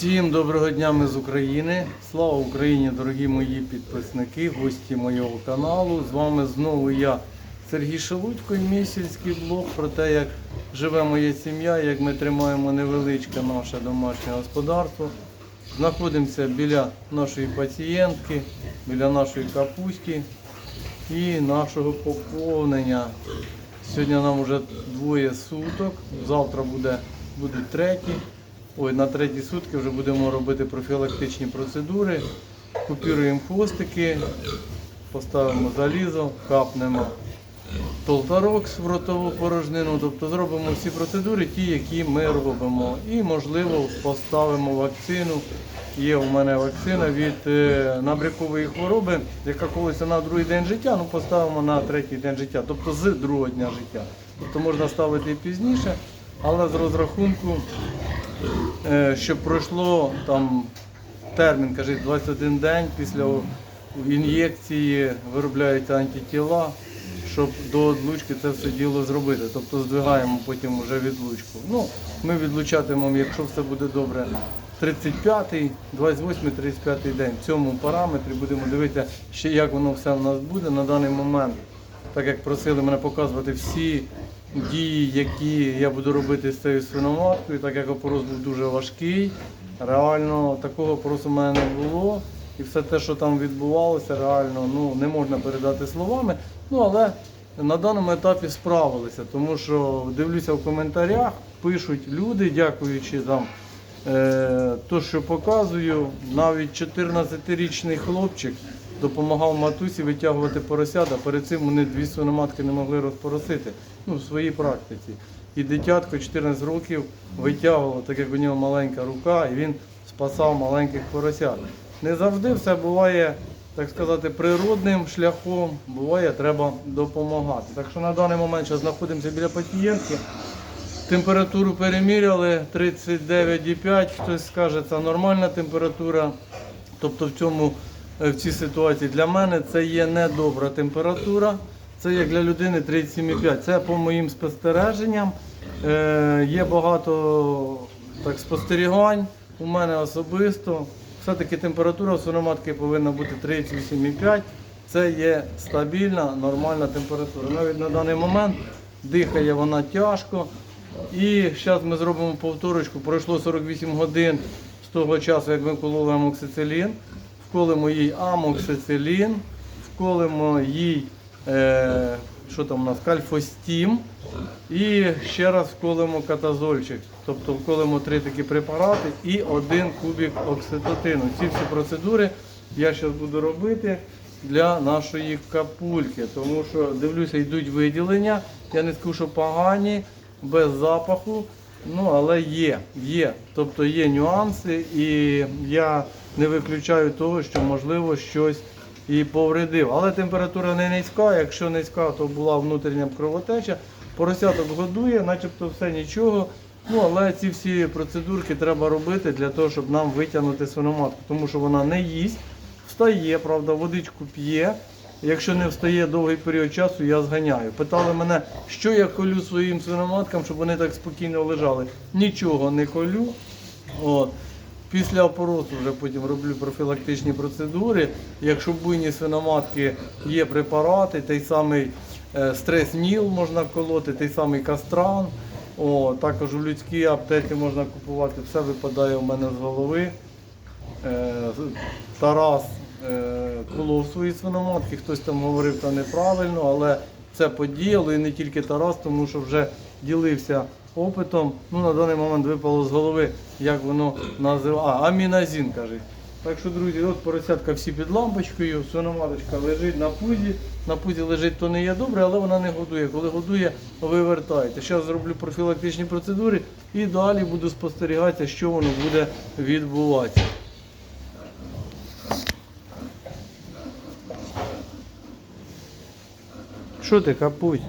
Всім доброго дня ми з України. Слава Україні, дорогі мої підписники, гості моєго каналу. З вами знову я, Сергій Шелудько, і мій сільський блог про те, як живе моя сім'я, як ми тримаємо невеличке наше домашнє господарство. Знаходимося біля нашої пацієнтки, біля нашої капусті і нашого поповнення. Сьогодні нам вже двоє суток, завтра буде, будуть треті. Ой, на треті сутки вже будемо робити профілактичні процедури. Купіруємо хвостики, поставимо залізо, капнемо толтарокс в ротову порожнину, тобто зробимо всі процедури, ті, які ми робимо. І, можливо, поставимо вакцину. Є у мене вакцина від е, набрякової хвороби, яка колиться на другий день життя, ну поставимо на третій день життя, тобто з другого дня життя. Тобто можна ставити і пізніше, але з розрахунку, щоб пройшло там термін, кажуть, 21 день після ін'єкції виробляються антитіла, щоб до відлучки це все діло зробити. Тобто здвигаємо потім вже відлучку. Ну, ми відлучатимемо, якщо все буде добре, 35-й, 28-й, 35-й день. В цьому параметрі будемо дивитися, ще як воно все в нас буде на даний момент. Так як просили мене показувати всі дії, які я буду робити з цією свиноматкою, так як опорос був дуже важкий. Реально такого опоросу в мене не було. І все те, що там відбувалося, реально ну, не можна передати словами. Ну, але на даному етапі справилися, тому що дивлюся в коментарях, пишуть люди, дякуючи там. Е, то, що показую, навіть 14-річний хлопчик допомагав матусі витягувати поросят, а перед цим вони дві свиноматки не могли розпоросити ну, в своїй практиці. І дитятко 14 років витягувало, так як у нього маленька рука, і він спасав маленьких поросят. Не завжди все буває, так сказати, природним шляхом, буває, треба допомагати. Так що на даний момент зараз знаходимося біля пацієнтки. Температуру переміряли 39,5, хтось скаже, це нормальна температура. Тобто в цьому в цій ситуації для мене це є недобра температура. Це як для людини 37,5. Це по моїм спостереженням. Е, є багато так, спостерігань у мене особисто. Все-таки температура в свиноматки повинна бути 38,5. Це є стабільна, нормальна температура. Навіть на даний момент дихає вона тяжко. І зараз ми зробимо повторочку. Пройшло 48 годин з того часу, як ми кололи амоксицилін. Вколимо їй амоксицилін, вколимо їй е, що там у нас, кальфостім. І ще раз вколимо катазольчик. Тобто вколимо три такі препарати і один кубик окситотину. Ці всі процедури я зараз буду робити для нашої капульки. Тому що дивлюся, йдуть виділення. Я не скажу, що погані, без запаху. Ну, але є, є. Тобто є нюанси, і я не виключаю того, що можливо щось і повредив. Але температура не низька. Якщо низька, то була внутрішня кровотеча. Поросяток годує, начебто все нічого. Ну, але ці всі процедурки треба робити для того, щоб нам витягнути свиноматку, тому що вона не їсть, встає, правда, водичку п'є. Якщо не встає довгий період часу, я зганяю. Питали мене, що я колю своїм свиноматкам, щоб вони так спокійно лежали. Нічого не колю. От. Після опоросу вже потім роблю профілактичні процедури. Якщо буйні свиноматки є препарати, той самий е, стрес-ніл можна колоти, той самий кастран. О, також у людській аптеці можна купувати, все випадає у мене з голови. Е, Тарас е, колов свої свиноматки, хтось там говорив, що неправильно, але це подіяло і не тільки Тарас, тому що вже ділився опитом. Ну, на даний момент випало з голови, як воно називає. А, аміназін, каже. Так що, друзі, от поросятка всі під лампочкою, свиноматочка лежить на пузі. На пузі лежить то не є добре, але вона не годує. Коли годує, ви. Зараз зроблю профілактичні процедури і далі буду спостерігати, що воно буде відбуватися. Що ти, капусь?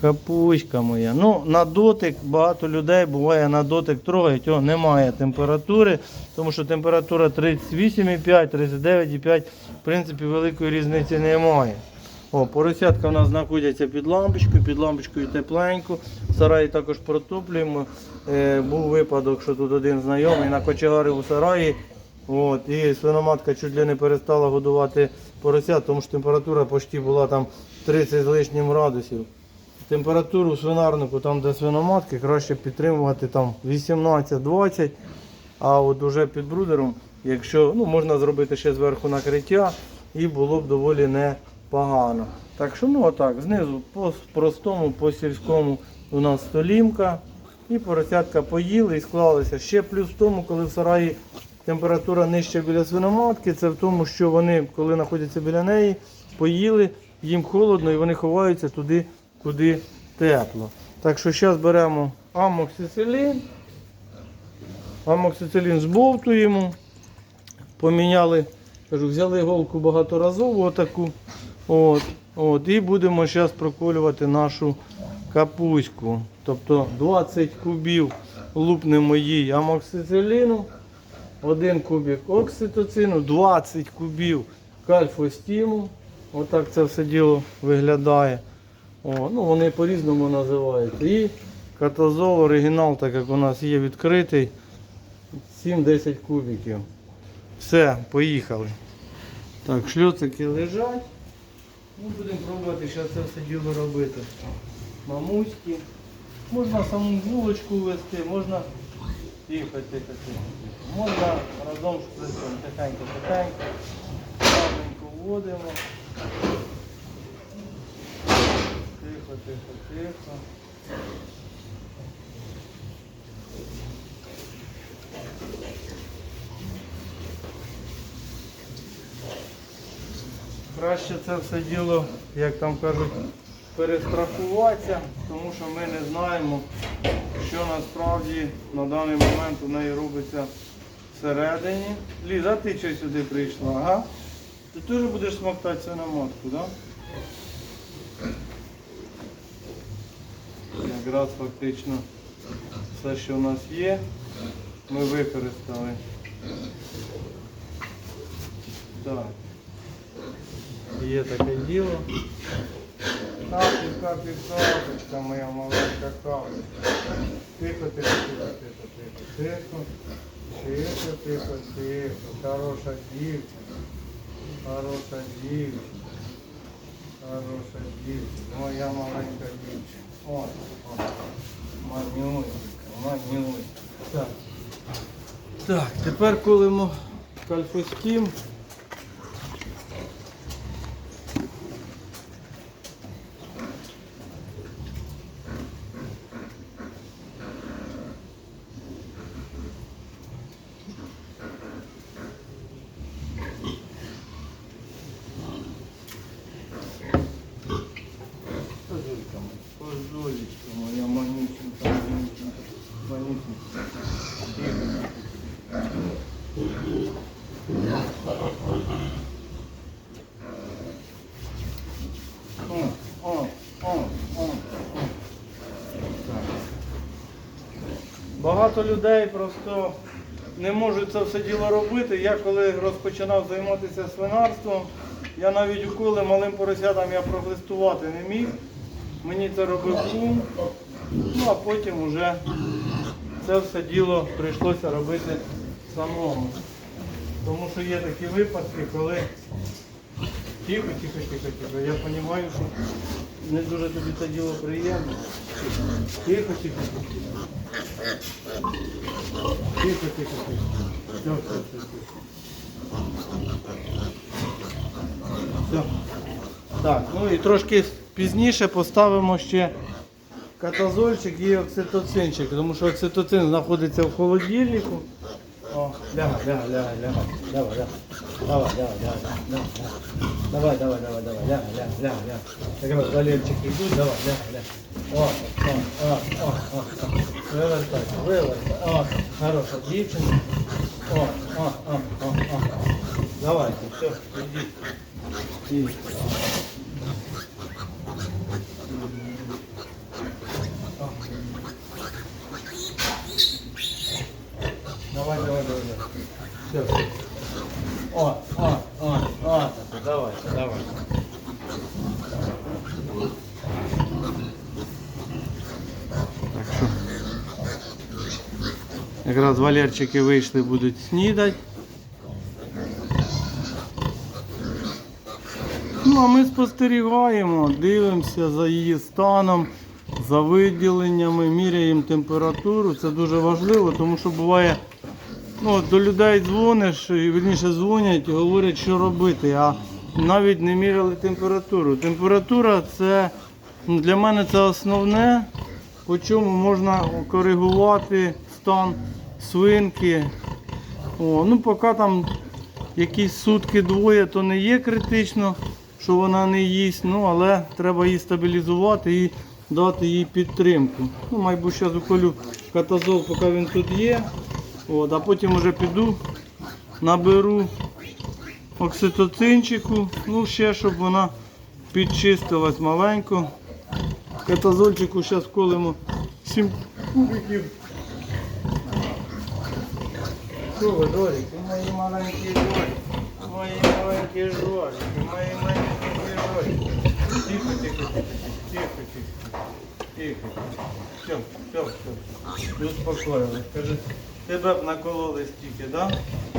Капуська моя. Ну, на дотик багато людей буває на дотик трогають, о, немає температури, тому що температура 38,5, 39,5, в принципі, великої різниці немає. О, поросятка у нас знаходяться під лампочкою, під лампочкою тепленько. сараї також протоплюємо. Е, був випадок, що тут один знайомий на кочегарив у сараї. От, і свиноматка чуть ли не перестала годувати порося, тому що температура почти була там 30 з лишнім градусів. Температуру свинарнику, там де свиноматки, краще підтримувати там 18-20. А от уже під брудером, якщо ну, можна зробити ще зверху накриття, і було б доволі непогано. Так що ну отак, знизу по простому, по сільському у нас столімка. І поросятка поїли і склалися. Ще плюс в тому, коли в сараї температура нижча біля свиноматки, це в тому, що вони, коли знаходяться біля неї, поїли, їм холодно і вони ховаються туди, куди тепло. Так що зараз беремо амоксицилін. Амоксицилін збовтуємо. Поміняли, кажу, взяли голку багаторазову отаку. От, от, і будемо зараз проколювати нашу капуську. Тобто 20 кубів лупнемо їй амоксициліну, 1 кубик окситоцину, 20 кубів кальфостіму. Отак це все діло виглядає. О, ну, вони по-різному називаються. І катазол оригінал, так як у нас є відкритий, 7-10 кубиків. Все, поїхали. Так, шльоцики лежать. Ну, будемо пробувати зараз це все діло робити. Мамуськи. Можна саму вулочку ввести, можна тихо. Можна разом з шприцем тихенько, тихенько. Плавненько вводимо. Тихо, тихо, тихо. Краще це все діло, як там кажуть, перестрахуватися, тому що ми не знаємо, що насправді на даний момент у неї робиться всередині. Ліза, ти що сюди прийшла? Ага. Ти теж будеш смоктати свиноматку, так? Да? Якраз фактично все, що у нас є, ми використали. Так. Є таке діло. Капелька, капелька, моя маленька капелька. Тихо, тихо, тихо, тихо, тихо, тихо. Тихо, тихо, тихо. Хороша дівчина. Хороша дівчина. Хороша дівчина. Моя маленька дівчина. О, о. Манюсенька, манюсенька. Так. Так, тепер колимо кальфостім. Козулька моя, козулечка моя, манюсенька, манюсенька, манюсенька. Тихо. О, о, о, о, о. Так. Багато людей просто не можуть це все діло робити. Я коли розпочинав займатися свинарством, я навіть уколи малим поросятам я протестувати не міг. Мені це робив кум. Ну а потім вже це все діло прийшлося робити самому. Тому що є такі випадки, коли тихо, тихо, тихо, тихо. Я розумію, що не дуже тобі це діло приємно. Тихо, тихо, тихо. Тихо, тихо, тихо. Все, все, все, все. Так, ну і трошки пізніше поставимо ще катазольчик і окситоцинчик, тому що окситоцин знаходиться в холодильнику. О, ляга, ляга, ляга, ляга. Давай, давай. Давай, давай, давай, давай. Давай, давай, давай, давай, ляга, ляга, ляга, ляга. Так раз Валерчик йдуть, давай, ляга, ляга. О, о, о, о, о, о. Вивертайся, вивертай. О, хороша дівчинка. О, о, о, о, о. Давайте, все, йдіть. І. Давай, Все. О, о, о, о, давай, давай. Так що. Якраз валерчики вийшли, будуть снідати. Ну, а ми спостерігаємо, дивимося за її станом, за виділеннями, міряємо температуру. Це дуже важливо, тому що буває ну, до людей дзвониш, і вірніше дзвонять і говорять, що робити, а навіть не міряли температуру. Температура це ну, для мене це основне, по чому можна коригувати стан свинки. О, ну, поки там якісь сутки двоє, то не є критично, що вона не їсть, ну але треба її стабілізувати і дати їй підтримку. Ну, мабуть, зараз уколю катазол, поки він тут є. От, а потім вже піду, наберу окситоцинчику, ну ще щоб вона підчистилась маленько. Катазольчику зараз колемо 7 кубиків. Що ви, Доріки, мої маленькі жорики, мої маленькі жорики, мої маленькі жорики. Тихо, тихо, тихо, тихо, тихо, тихо. Все, все, все. Успокоїлись. Каже, тебе б накололи стільки, да?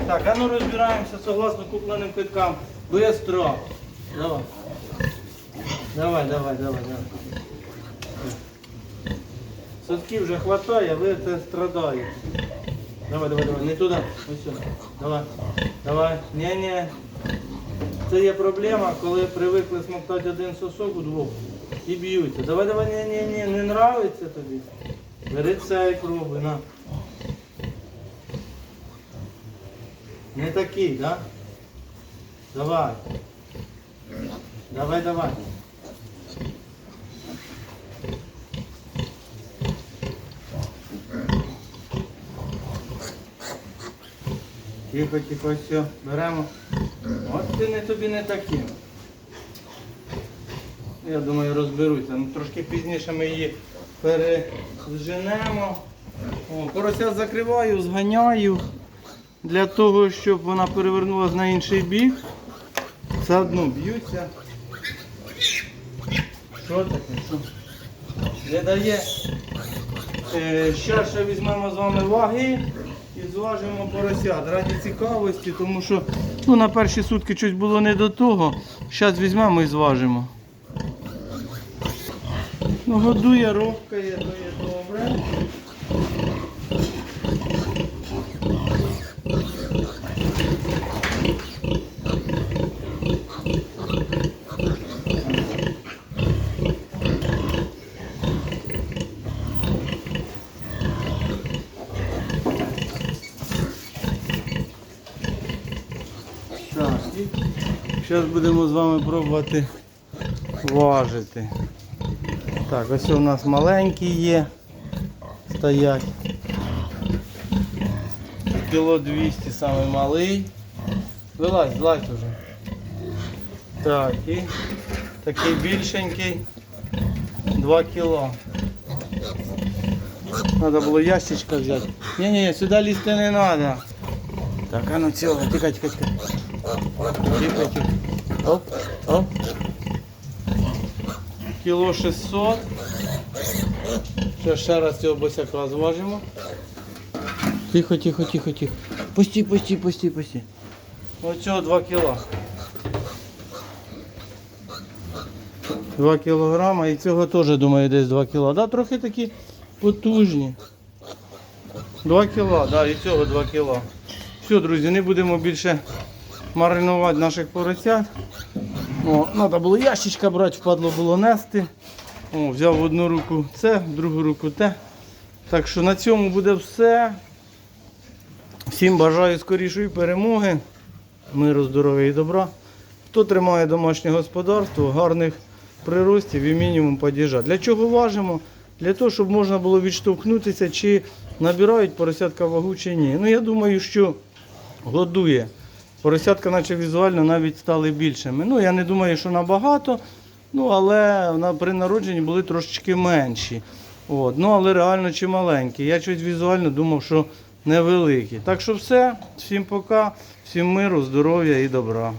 Так, а ну розбираємося согласно купленим квиткам. Быстро. Давай. Давай, давай, давай, давай. Сотків вже хватає, ви це страдаєте. Давай, давай, давай, не туди. Ось. Давай. Давай. Ні, ні. Це є проблема, коли привикли смоктати один сосок у двох і б'ються. Давай, давай, ні, ні, ні, не нравиться тобі. Бери цей пробуй, на. Не такий, да? Давай. Давай, давай. Тихо, тихо, все, беремо. От ти не тобі не таким. Я думаю, розберуться. Ну, трошки пізніше ми її переженемо. О, порося закриваю, зганяю для того, щоб вона перевернулася на інший бік. Все одно б'ються. Що таке? Що? Не дає. Е, Ще візьмемо з вами ваги і зважимо поросят. Раді цікавості, тому що ну, на перші сутки щось було не до того. Зараз візьмемо і зважимо. Ну, годує, ровкає, то є добре. Так, і зараз будемо з вами пробувати важити. Так, ось у нас маленькі є. Стоять. Кіло 200 самий малий. Вилазь, злазь уже. Так, і такий більшенький 2 кіло. Треба було ящичка взяти. Ні-ні, сюди лізти не треба. Так, а ну ціло, тихо, тихо, тихо. Оп, оп. Кіло 600. Ще, ще раз цього босяка зважимо. Тихо, тихо, тихо, тихо. Пусти, пусти, пусти, пусти. Оцього 2 кіла. 2 кілограма і цього теж, думаю, десь 2 кіла. Да, трохи такі потужні. 2 кіла, да, і цього 2 кіла. Все, друзі, не будемо більше маринувати наших поросят. О, треба було ящичка брати, впадло було нести. О, взяв в одну руку це, в другу руку те. Так що на цьому буде все. Всім бажаю скорішої перемоги, миру, здоров'я і добра. Хто тримає домашнє господарство, гарних приростів і мінімум падіжа. Для чого важимо? Для того, щоб можна було відштовхнутися, чи набирають поросятка вагу, чи ні. Ну я думаю, що годує. Поросятка, наче візуально, навіть стали більшими. Ну, я не думаю, що набагато, ну, але при народженні були трошечки менші. От, ну, але реально чи маленькі. Я щось візуально думав, що невеликі. Так що все, всім пока, всім миру, здоров'я і добра.